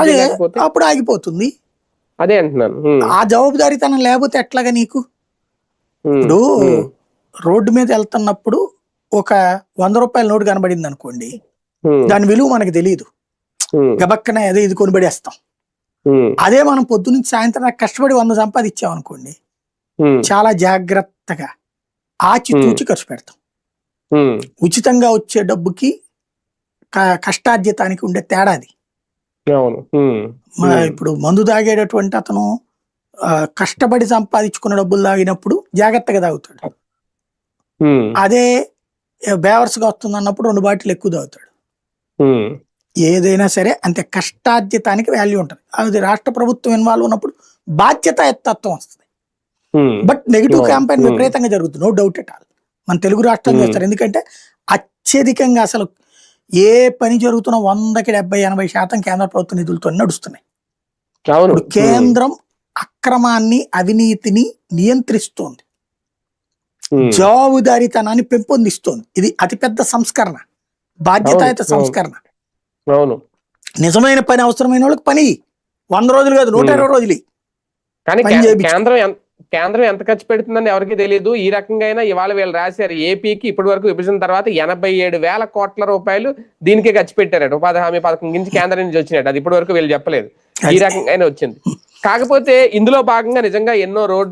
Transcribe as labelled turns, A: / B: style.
A: అదే అప్పుడు ఆగిపోతుంది.
B: అదే అంటున్నాను.
A: ఆ జవాబుదారీతనం లేకపోతే ఎట్లాగా నీకు? ఇప్పుడు రోడ్డు మీద వెళ్తున్నప్పుడు ఒక వంద రూపాయల నోటు కనబడింది అనుకోండి దాని విలువ మనకు తెలియదు. గబక్కన అదే ఇది కొనిబడేస్తాం అదే మనం పొద్దునుంచి సాయంత్రం కష్టపడి వంద సంపాదించాం అనుకోండి చాలా జాగ్రత్తగా ఆచి తూచి ఖర్చు పెడతాం. ఉచితంగా వచ్చే డబ్బుకి కష్టార్జితానికి ఉండే తేడాది మన ఇప్పుడు మందు తాగేటటువంటి అతను కష్టపడి సంపాదించుకున్న డబ్బులు తాగినప్పుడు జాగ్రత్తగా తాగుతాడు. అదే బేవర్స్గా వస్తుంది అన్నప్పుడు రెండు బాటిల్ ఎక్కువ తాగుతాడు. ఏదైనా సరే అంతే కష్టార్జితానికి వాల్యూ ఉంటుంది. అది రాష్ట్ర ప్రభుత్వం ఇన్వాల్వ్ ఉన్నప్పుడు బాధ్యత తత్వం వస్తుంది. But negative. క్యాంపెయిన్. విపరీతంగా జరుగుతుంది. No doubt at all. మన తెలుగు రాష్ట్రం. చేస్తారు. ఎందుకంటే అత్యధికంగా అసలు ఏ పని జరుగుతున్నా వందకి డెబ్బై ఎనభై శాతం కేంద్ర ప్రభుత్వ నిధులతో నడుస్తున్నాయి. ఇప్పుడు కేంద్రం అక్రమాన్ని అవినీతిని నియంత్రిస్తోంది. జవాబుదారీతనాన్ని పెంపొందిస్తోంది. ఇది అతిపెద్ద సంస్కరణ బాధ్యతాయుత సంస్కరణ. నిజమైన పని అవసరమైన వాళ్ళకి పని. వంద రోజులు కాదు నూట. ఇరవై రోజులు.
B: కానీ. కేంద్రం కేంద్రం ఎంత ఖర్చు పెడుతుందని ఎవరికి తెలియదు ఈ రకంగా అయినా ఇవాళ వీళ్ళు రాశారు ఏపీకి ఇప్పటి వరకు విభజన తర్వాత ఎనభై ఏడు వేల కోట్ల రూపాయలు దీనికే ఖర్చు పెట్టారట. ఉపాధి హామీ పథకం నుంచి కేంద్రం నుంచి వచ్చినట్టు అది ఇప్పటి వరకు వీళ్ళు చెప్పలేదు. ఈ
A: అది.
B: రకంగానే వచ్చింది. కాకపోతే ఇందులో భాగంగా నిజంగా ఎన్నో రోడ్లు